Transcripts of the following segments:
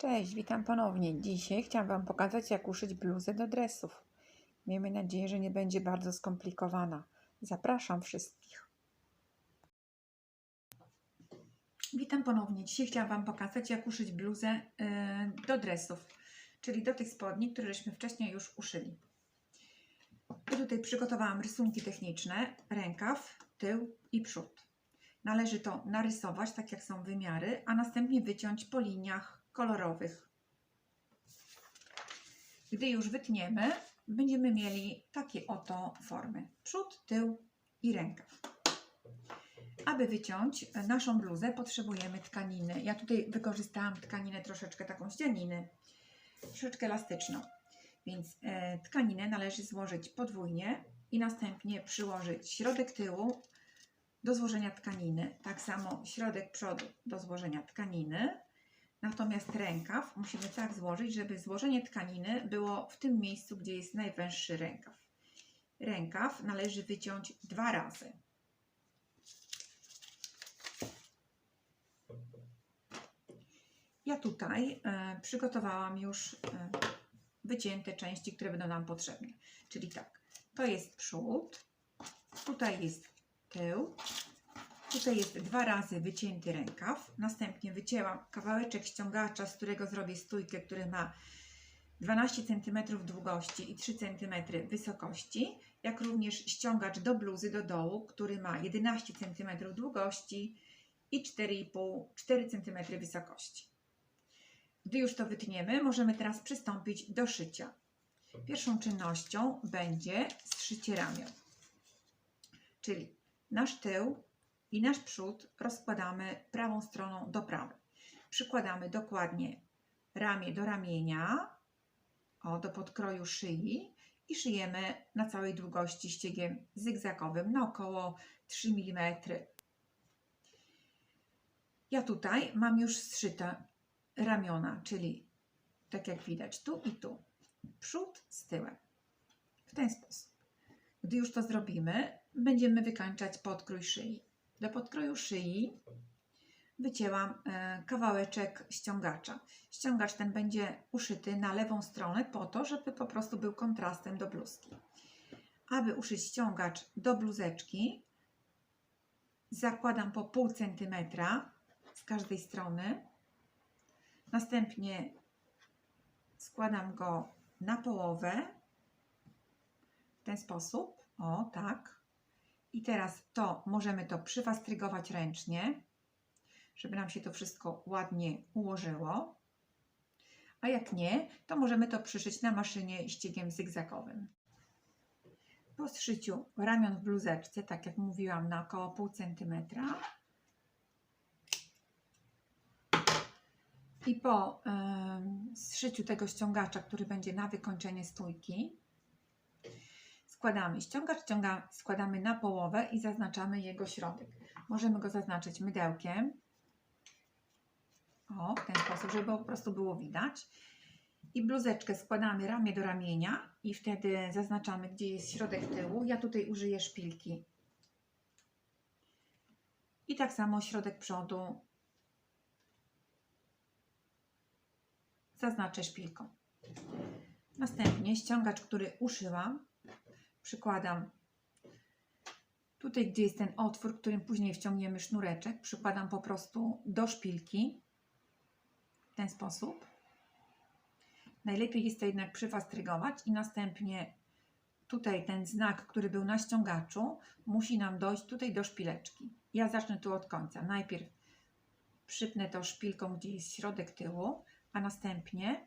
Cześć, witam ponownie. Dzisiaj chciałam Wam pokazać, jak uszyć bluzę do dresów. Miejmy nadzieję, że nie będzie bardzo skomplikowana. Zapraszam wszystkich. Witam ponownie. Dzisiaj chciałam Wam pokazać, jak uszyć bluzę yy, do dresów, czyli do tych spodni, które żeśmy wcześniej już uszyli. I tutaj przygotowałam rysunki techniczne, rękaw, tył i przód. Należy to narysować, tak jak są wymiary, a następnie wyciąć po liniach kolorowych. Gdy już wytniemy, będziemy mieli takie oto formy. Przód, tył i rękaw. Aby wyciąć naszą bluzę, potrzebujemy tkaniny. Ja tutaj wykorzystałam tkaninę troszeczkę taką ścianiny, troszeczkę elastyczną. Więc e, tkaninę należy złożyć podwójnie i następnie przyłożyć środek tyłu do złożenia tkaniny. Tak samo środek przodu do złożenia tkaniny. Natomiast rękaw musimy tak złożyć, żeby złożenie tkaniny było w tym miejscu, gdzie jest najwęższy rękaw. Rękaw należy wyciąć dwa razy. Ja tutaj e, przygotowałam już e, wycięte części, które będą nam potrzebne. Czyli tak, to jest przód, tutaj jest tył, tutaj jest dwa razy wycięty rękaw, następnie wycięłam kawałeczek ściągacza, z którego zrobię stójkę, który ma 12 cm długości i 3 cm wysokości, jak również ściągacz do bluzy do dołu, który ma 11 cm długości i 4,5-4 cm wysokości. Gdy już to wytniemy, możemy teraz przystąpić do szycia. Pierwszą czynnością będzie zszycie ramion. Czyli nasz tył i nasz przód rozkładamy prawą stroną do prawej. Przykładamy dokładnie ramię do ramienia, o, do podkroju szyi i szyjemy na całej długości ściegiem zygzakowym na około 3 mm. Ja tutaj mam już zszyte ramiona, czyli tak jak widać tu i tu, przód z tyłem. W ten sposób. Gdy już to zrobimy, będziemy wykańczać podkrój szyi. Do podkroju szyi wycięłam e, kawałeczek ściągacza. Ściągacz ten będzie uszyty na lewą stronę po to, żeby po prostu był kontrastem do bluzki. Aby uszyć ściągacz do bluzeczki, zakładam po pół centymetra z każdej strony. Następnie składam go na połowę w ten sposób. O, tak. I teraz to możemy to przywastrygować ręcznie, żeby nam się to wszystko ładnie ułożyło. A jak nie, to możemy to przyszyć na maszynie ściegiem zygzakowym. Po zszyciu ramion w bluzeczce, tak jak mówiłam, na około pół centymetra, I po y, zszyciu tego ściągacza, który będzie na wykończenie stójki, składamy ściągacz, ściąga, składamy na połowę i zaznaczamy jego środek. Możemy go zaznaczyć mydełkiem. O, w ten sposób, żeby po prostu było widać. I bluzeczkę składamy ramię do ramienia i wtedy zaznaczamy, gdzie jest środek tyłu. Ja tutaj użyję szpilki. I tak samo środek przodu zaznaczę szpilką. Następnie ściągacz, który uszyłam, przykładam tutaj, gdzie jest ten otwór, którym później wciągniemy sznureczek, przykładam po prostu do szpilki w ten sposób. Najlepiej jest to jednak przywastrygować i następnie tutaj ten znak, który był na ściągaczu, musi nam dojść tutaj do szpileczki. Ja zacznę tu od końca. Najpierw przypnę to szpilką, gdzie jest środek tyłu, a następnie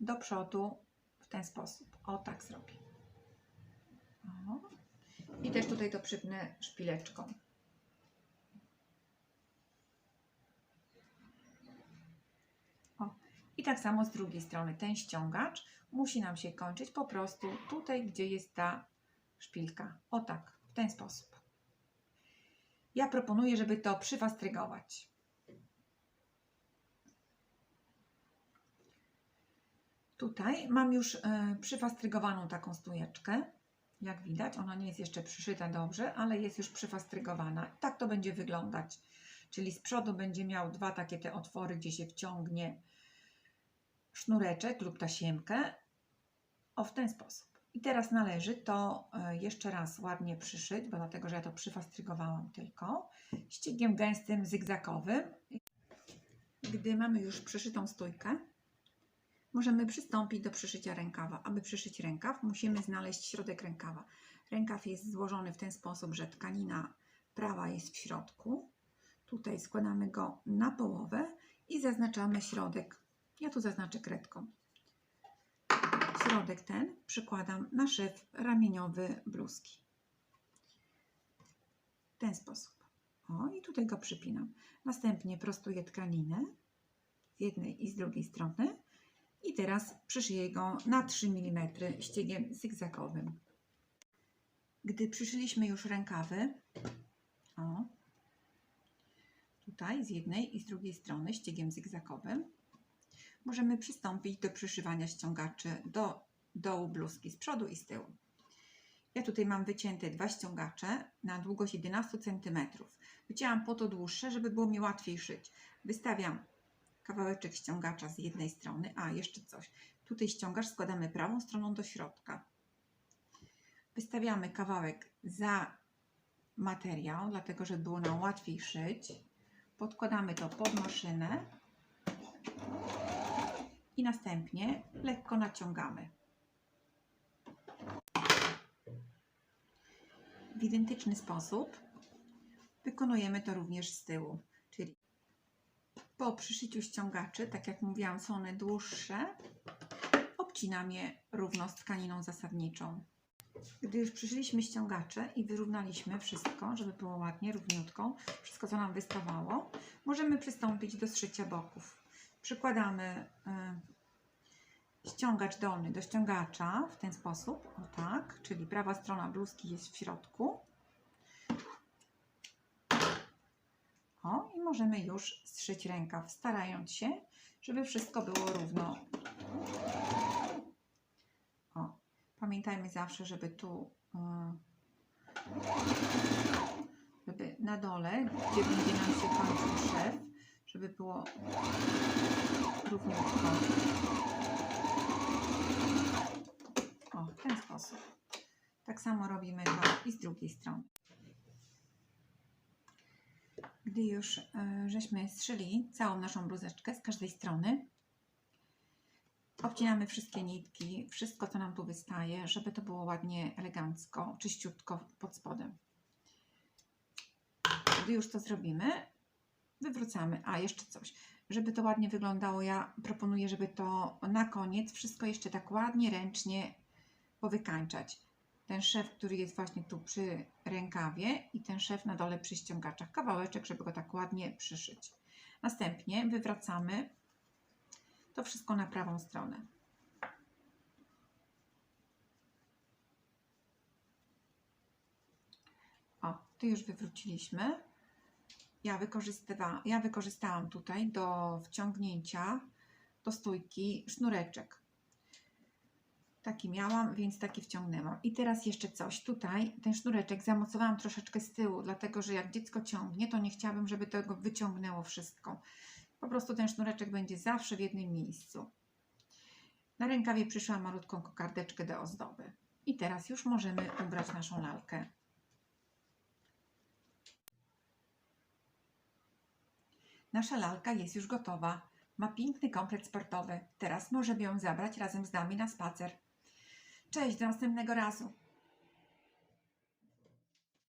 do przodu w ten sposób. O, tak zrobię. I też tutaj to przypnę szpileczką. O. I tak samo z drugiej strony. Ten ściągacz musi nam się kończyć po prostu tutaj, gdzie jest ta szpilka. O tak, w ten sposób. Ja proponuję, żeby to przywastrygować. Tutaj mam już e, przywastrygowaną taką stójeczkę. Jak widać, ona nie jest jeszcze przyszyta dobrze, ale jest już przywastrygowana. Tak to będzie wyglądać. Czyli z przodu będzie miał dwa takie te otwory, gdzie się wciągnie sznureczek lub tasiemkę. O, w ten sposób. I teraz należy to e, jeszcze raz ładnie przyszyć, bo dlatego, że ja to przyfastrygowałam tylko ściegiem gęstym, zygzakowym. Gdy mamy już przyszytą stójkę, możemy przystąpić do przyszycia rękawa. Aby przyszyć rękaw, musimy znaleźć środek rękawa. Rękaw jest złożony w ten sposób, że tkanina prawa jest w środku. Tutaj składamy go na połowę i zaznaczamy środek. Ja tu zaznaczę kredką. Środek ten przykładam na szyw ramieniowy bluzki. W ten sposób. O, i tutaj go przypinam. Następnie prostuję tkaninę z jednej i z drugiej strony. I teraz przyszyję go na 3 mm ściegiem zygzakowym. Gdy przyszyliśmy już rękawy, o, tutaj z jednej i z drugiej strony ściegiem zygzakowym, możemy przystąpić do przyszywania ściągaczy do dołu bluzki z przodu i z tyłu. Ja tutaj mam wycięte dwa ściągacze na długość 11 cm. Wycięłam po to dłuższe, żeby było mi łatwiej szyć. Wystawiam kawałeczek ściągacza z jednej strony, a jeszcze coś. Tutaj ściągacz składamy prawą stroną do środka. Wystawiamy kawałek za materiał, dlatego żeby było nam łatwiej szyć. Podkładamy to pod maszynę i następnie lekko naciągamy. W identyczny sposób wykonujemy to również z tyłu, po przyszyciu ściągaczy, tak jak mówiłam, są one dłuższe, obcinam je równo z tkaniną zasadniczą. Gdy już przyszyliśmy ściągacze i wyrównaliśmy wszystko, żeby było ładnie, równiutko, wszystko co nam wystawało, możemy przystąpić do zszycia boków. Przykładamy y, ściągacz dolny do ściągacza w ten sposób, o tak, czyli prawa strona bluzki jest w środku. O, i możemy już zszyć rękaw, starając się, żeby wszystko było równo. O, pamiętajmy zawsze, żeby tu, y, żeby na dole, gdzie będzie nam się kończył szef, żeby było równiutko. O, w ten sposób. Tak samo robimy to i z drugiej strony. Gdy już e, żeśmy zszyli całą naszą bluzeczkę z każdej strony, obcinamy wszystkie nitki, wszystko co nam tu wystaje, żeby to było ładnie, elegancko, czyściutko pod spodem. Gdy już to zrobimy, wywrócamy. A, jeszcze coś. Żeby to ładnie wyglądało, ja proponuję, żeby to na koniec wszystko jeszcze tak ładnie, ręcznie powykańczać. Ten szef, który jest właśnie tu przy rękawie i ten szef na dole przy ściągaczach. Kawałeczek, żeby go tak ładnie przyszyć. Następnie wywracamy to wszystko na prawą stronę. O, tu już wywróciliśmy. Ja, wykorzystywa, ja wykorzystałam tutaj do wciągnięcia do stójki sznureczek. Taki miałam, więc taki wciągnęłam. I teraz jeszcze coś. Tutaj ten sznureczek zamocowałam troszeczkę z tyłu, dlatego że jak dziecko ciągnie, to nie chciałabym, żeby tego wyciągnęło wszystko. Po prostu ten sznureczek będzie zawsze w jednym miejscu. Na rękawie przyszłam malutką kokardeczkę do ozdoby. I teraz już możemy ubrać naszą lalkę. Nasza lalka jest już gotowa. Ma piękny komplet sportowy. Teraz możemy ją zabrać razem z nami na spacer. Cześć, do następnego razu.